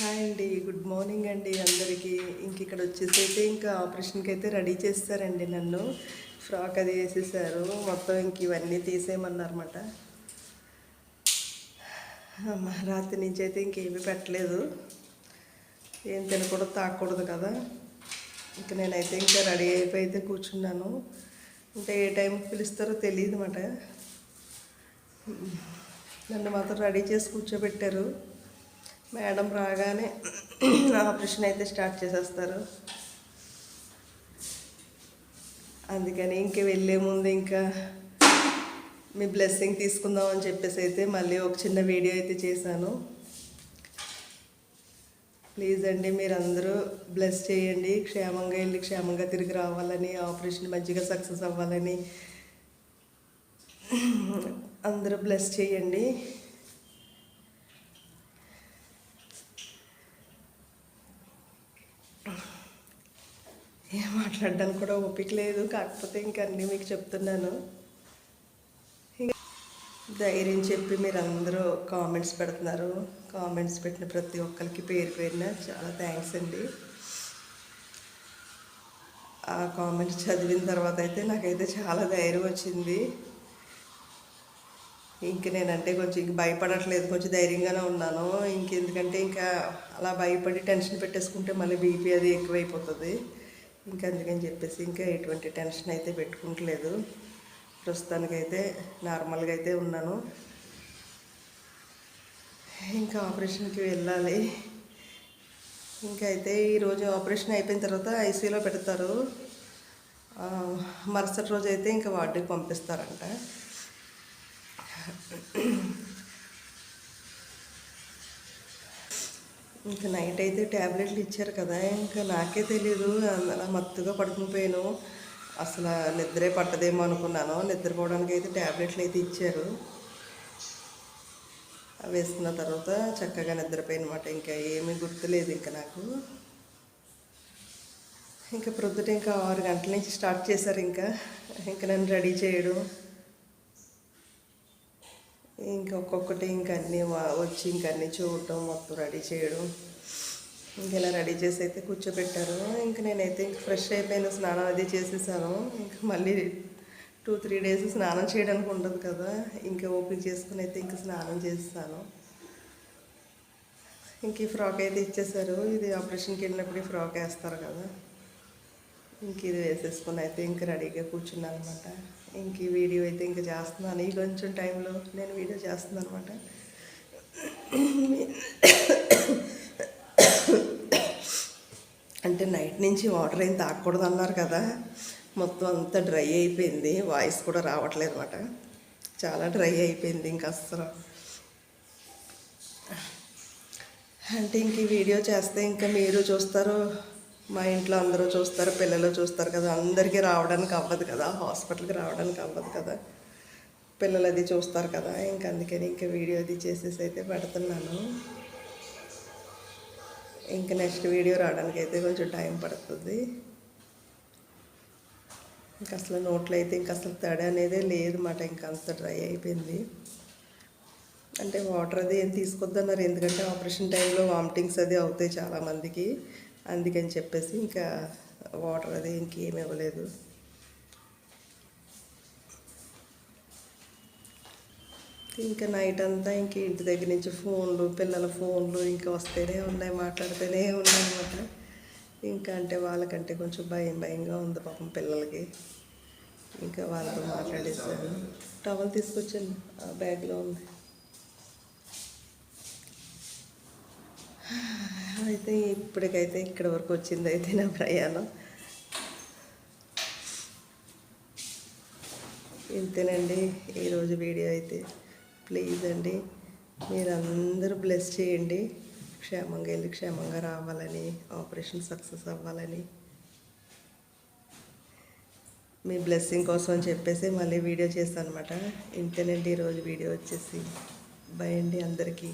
Hi అండి good morning అండి అందరికీ. ఇంక ఇక్కడ వచ్చేసి అయితే ఇంకా ఆపరేషన్కి అయితే రెడీ చేస్తారండి నన్ను. ఫ్రాక్ అది వేసేసారు. మొత్తం ఇంక ఇవన్నీ తీసేయమన్నారన్నమాట. రాత్రి నుంచి అయితే ఇంకేమీ పెట్టలేదు. ఏం తినకూడదు తాకూడదు కదా. ఇంక నేనైతే ఇంకా రెడీ అయిపోయి అయితే కూర్చున్నాను. ఇంకా ఏ టైంకి పిలుస్తారో తెలియదు అన్నమాట నన్ను మాత్రం రెడీ చేసి కూర్చోబెట్టారు. మేడం రాగానే ఆపరేషన్ అయితే స్టార్ట్ చేసేస్తారు. అందుకని ఇంక వెళ్ళే ముందు ఇంకా మీ బ్లెస్సింగ్ తీసుకుందాం అని చెప్పేసి అయితే మళ్ళీ ఒక చిన్న వీడియో అయితే చేశాను. ప్లీజ్ అండి మీరు అందరూ బ్లెస్ చేయండి క్షేమంగా వెళ్ళి క్షేమంగా తిరిగి రావాలని ఆపరేషన్ మంచిగా సక్సెస్ అవ్వాలని. అందరూ బ్లెస్ చేయండి. ఏం మాట్లాడడానికి కూడా ఓపిక లేదు. కాకపోతే ఇంకా అన్నీ మీకు చెప్తున్నాను. ధైర్యం చెప్పి మీరు అందరూ కామెంట్స్ పెడుతున్నారు. కామెంట్స్ పెట్టిన ప్రతి ఒక్కరికి పేరు పేరున చాలా థ్యాంక్స్ అండి. ఆ కామెంట్స్ చదివిన తర్వాత అయితే నాకైతే చాలా ధైర్యం వచ్చింది. ఇంక నేనంటే కొంచెం ఇంక భయపడట్లేదు. కొంచెం ధైర్యంగానే ఉన్నాను. ఇంకెందుకంటే ఇంకా అలా భయపడి టెన్షన్ పెట్టేసుకుంటే మళ్ళీ బీపీ అది ఎక్కువైపోతుంది. ఇంకా అందుకని చెప్పేసి ఇంకా ఎటువంటి టెన్షన్ అయితే పెట్టుకుంటలేదు. ప్రస్తుతానికైతే నార్మల్గా అయితే ఉన్నాను. ఇంకా ఆపరేషన్కి వెళ్ళాలి. ఇంకా అయితే ఈరోజు ఆపరేషన్ అయిపోయిన తర్వాత ఐసీలో పెడతారు. మరుసటి రోజు అయితే ఇంకా వార్డుకి పంపిస్తారంట. ఇంకా నైట్ అయితే ట్యాబ్లెట్లు ఇచ్చారు కదా ఇంకా నాకే తెలీదు. అలా మత్తుగా పడుకుని పోయాను. అసలు నిద్రే పట్టదేమో అనుకున్నాను. నిద్రపోవడానికి అయితే ట్యాబ్లెట్లు అయితే ఇచ్చారు. అవి వేసుకున్న తర్వాత చక్కగా నిద్రపోయినమాట ఇంకా ఏమీ గుర్తులేదు ఇంకా నాకు. ఇంకా ప్రొద్దుట ఇంకా ఆరు గంటల నుంచి స్టార్ట్ చేశారు ఇంకా. ఇంకా నన్ను రెడీ చేయడం. ఇంకా ఒక్కొక్కటి ఇంకా అన్నీ వచ్చి ఇంక అన్నీ చూడటం మొత్తం రెడీ చేయడం. ఇంక ఇలా రెడీ చేసి అయితే కూర్చోబెట్టారు. ఇంకా నేనైతే ఇంక ఫ్రెష్ అయిపోయిన స్నానం అది చేసేసాను. ఇంకా మళ్ళీ టూ త్రీ డేస్ స్నానం చేయడానికి ఉండదు కదా. ఇంకా ఓపిక చేసుకుని అయితే ఇంకా స్నానం చేస్తాను ఇంక ఈ ఫ్రాక్ అయితే ఇచ్చేసారు. ఇది ఆపరేషన్కి వెళ్ళినప్పుడు ఈ ఫ్రాక్ వేస్తారు కదా. ఇంక ఇది వేసేసుకుని అయితే ఇంక రెడీగా కూర్చున్నాను అనమాట ఇంక ఈ వీడియో అయితే ఇంకా చేస్తున్నాను. ఈ కొంచెం టైంలో నేను వీడియో చేస్తున్నాను అనమాట అంటే నైట్ నుంచి వాటర్ ఏం తాగకూడదు అన్నారు కదా. మొత్తం అంతా డ్రై అయిపోయింది. వాయిస్ కూడా రావట్లేదు అనమాట చాలా డ్రై అయిపోయింది ఇంకా అస్సలు. అంటే ఇంక వీడియో చేస్తే ఇంకా మీరు చూస్తారు. మా ఇంట్లో అందరూ చూస్తారు పిల్లలు చూస్తారు కదా. అందరికీ రావడానికి అవ్వదు కదా. హాస్పిటల్కి రావడానికి అవ్వదు కదా. పిల్లలు అది చూస్తారు కదా. ఇంక అందుకని ఇంకా వీడియో అది చేసేసి అయితే పెడుతున్నాను. ఇంకా నెక్స్ట్ వీడియో రావడానికి అయితే కొంచెం టైం పడుతుంది. ఇంక అసలు నోట్లో అయితే ఇంక అసలు తడి అనేది లేదు మాట. ఇంకా అంత డ్రై అయిపోయింది. అంటే వాటర్ అది ఏం తీసుకొద్దన్నారు. ఎందుకంటే ఆపరేషన్ టైంలో వామిటింగ్స్ అది అవుతాయి చాలామందికి. అందుకని చెప్పేసి ఇంకా వాటర్ అది ఇంకేమి ఇవ్వలేదు. ఇంకా నైట్ అంతా ఇంక ఇంటి దగ్గర నుంచి ఫోన్లు పిల్లల ఫోన్లు ఇంకా వస్తేనే ఉన్నాయి మాట్లాడితేనే ఉన్నాయి అనమాట ఇంకా అంటే వాళ్ళకంటే కొంచెం భయం భయంగా ఉంది పాపం పిల్లలకి. ఇంకా వాళ్ళతో మాట్లాడేసాను. టవల్ తీసుకొచ్చాను ఆ బ్యాగ్లో ఉంది. అయితే ఇప్పటికైతే ఇక్కడ వరకు వచ్చింది అయితే నా ప్రయాణం. ఇంతేనండి ఈరోజు వీడియో అయితే. ప్లీజ్ అండి మీరందరూ బ్లెస్ చేయండి. క్షేమంగా వెళ్ళి క్షేమంగా రావాలని ఆపరేషన్ సక్సెస్ అవ్వాలని. మీ బ్లెస్సింగ్ కోసం అని చెప్పేసి మళ్ళీ వీడియో చేస్తాను అనమాట ఇంతేనండి ఈరోజు వీడియో వచ్చేసి. బై అండి అందరికీ.